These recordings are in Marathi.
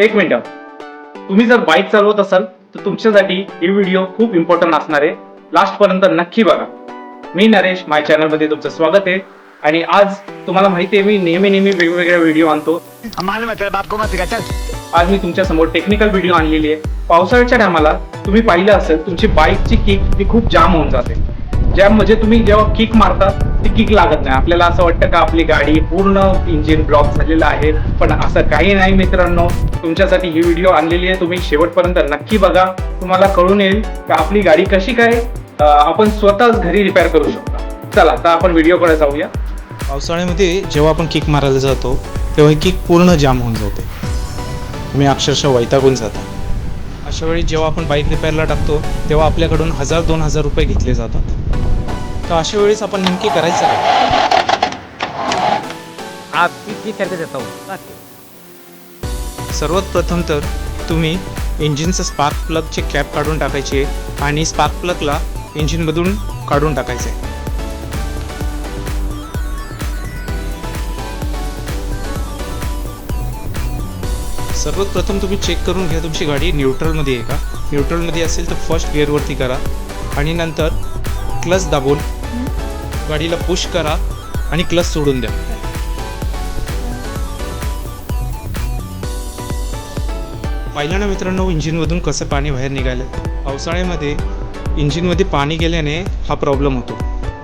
एक मिनिट. तुम्ही जर बाईक चालवत असाल तर तुमच्यासाठी ही व्हिडिओ खूप इम्पॉर्टंट असणार आहे. लास्ट पर्यंत नक्की बघा. मी नरेश माय चॅनलमध्ये तुमचं स्वागत आहे. आणि आज तुम्हाला माहिती आहे मी नेहमी नेहमी वेगवेगळ्या व्हिडिओ आणतो. मालूम तेरे बाप को मत सिखा चल. आज मी तुमच्यासमोर टेक्निकल व्हिडिओ आणलेली आहे. पावसाळ्याच्या टायमाला तुम्ही पाहिलं असेल तुमची बाईकची किक ती खूप जाम होऊन जाते. जॅम म्हणजे तुम्ही जेव्हा किक मारता ती किक लागत नाही. आपल्याला असं वाटतं का आपली गाडी पूर्ण इंजिन ब्लॉक झालेलं आहे? पण असं काही नाही मित्रांनो. तुमच्यासाठी ही व्हिडिओ आणलेली आहे. तुम्ही शेवटपर्यंत नक्की बघा. तुम्हाला कळून येईल का आपली गाडी कशी काय आपण स्वतःच घरी रिपेअर करू शकतो. चला आता आपण व्हिडिओकडे जाऊया. पावसाळ्यामध्ये जेव्हा आपण किक मारायला जातो तेव्हा ही किक पूर्ण जाम होऊन जाते. तुम्ही अक्षरशः वैतागून जाता. अशा वेळी जेव्हा आपण बाईक रिपेअरला टाकतो तेव्हा आपल्याकडून हजार दोन हजार रुपये घेतले जातात. तर अशा वेळेस आपण नेमकी करायचं काय? आप कितनी करके देता हूँ। सर्वात प्रथम तर तुम्ही इंजिनचं स्पार्क प्लगची कॅप काढून टाकायची आहे आणि स्पार्क प्लगला इंजिनमधून काढून टाकायचं. आहे सर्वात प्रथम तुम्ही चेक करून घ्या तुमची गाडी न्यूट्रलमध्ये आहे का? न्यूट्रलमध्ये असेल तर फर्स्ट गिअरवरती करा. आणि नंतर क्लच दाबून गाडीला पुश करा आणि क्लच सोडून द्या. पाहिलं ना मित्रांनो इंजिनमधून कसं पाणी बाहेर निघालं? पावसाळ्यामध्ये इंजिनमध्ये पाणी गेल्याने हा प्रॉब्लेम होतो.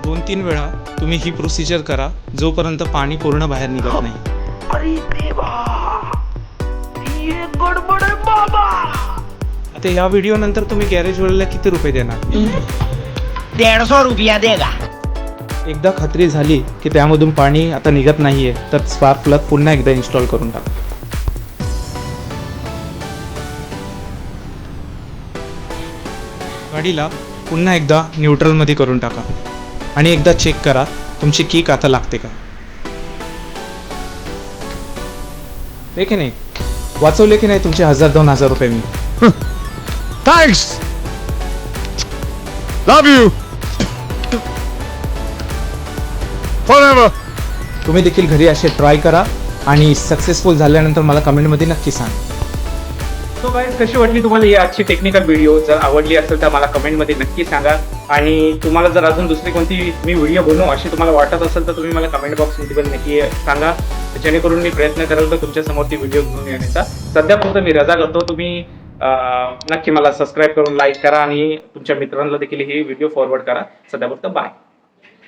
दोन तीन वेळा तुम्ही ही प्रोसिजर करा जोपर्यंत पाणी पूर्ण बाहेर निघत नाही. अरे देवा! ये गड़बड़ है बाबा! आता या व्हिडिओ नंतर तुम्ही गॅरेजवाल्याला किती रुपये देणार? डेढ़ सौ रुपया देगा. एकदा खात्री झाली की त्यामधून पाणी आता निघत नाहीये तर स्पार्क प्लग पुन्हा एकदा इन्स्टॉल करून टाका. गाडीला पुन्हा एकदा न्यूट्रलमध्ये करून टाका. आणि एकदा चेक करा तुमची किक आता लागते का? की नाही? वाचवले की नाही तुमचे हजार दोन हजार रुपये मी Thanks. Love you. Forever. तुम्ही देखील घरी असे ट्राय करा आणि सक्सेसफुल झाल्यानंतर मला कमेंटमध्ये नक्की सांगा सो गाईज कशी वाटली तुम्हाला ही आजची टेक्निकल व्हिडिओ जर आवडली असेल तर मला कमेंटमध्ये नक्की सांगा. आणि तुम्हाला जर अजून दुसरी कोणती मी व्हिडिओ बनवू अशी तुम्हाला वाटत असेल तर तुम्ही मला कमेंट बॉक्समध्ये पण नक्की सांगा. जेणेकरून मी प्रयत्न करेल तर तुमच्यासमोर ती व्हिडिओ घेऊन येण्याचा. सध्या फक्त मी रजा करतो. तुम्ही नक्की मला सबस्क्राईब करून लाईक करा आणि तुमच्या मित्रांना देखील ही व्हिडिओ फॉरवर्ड करा. सध्या फक्त बाय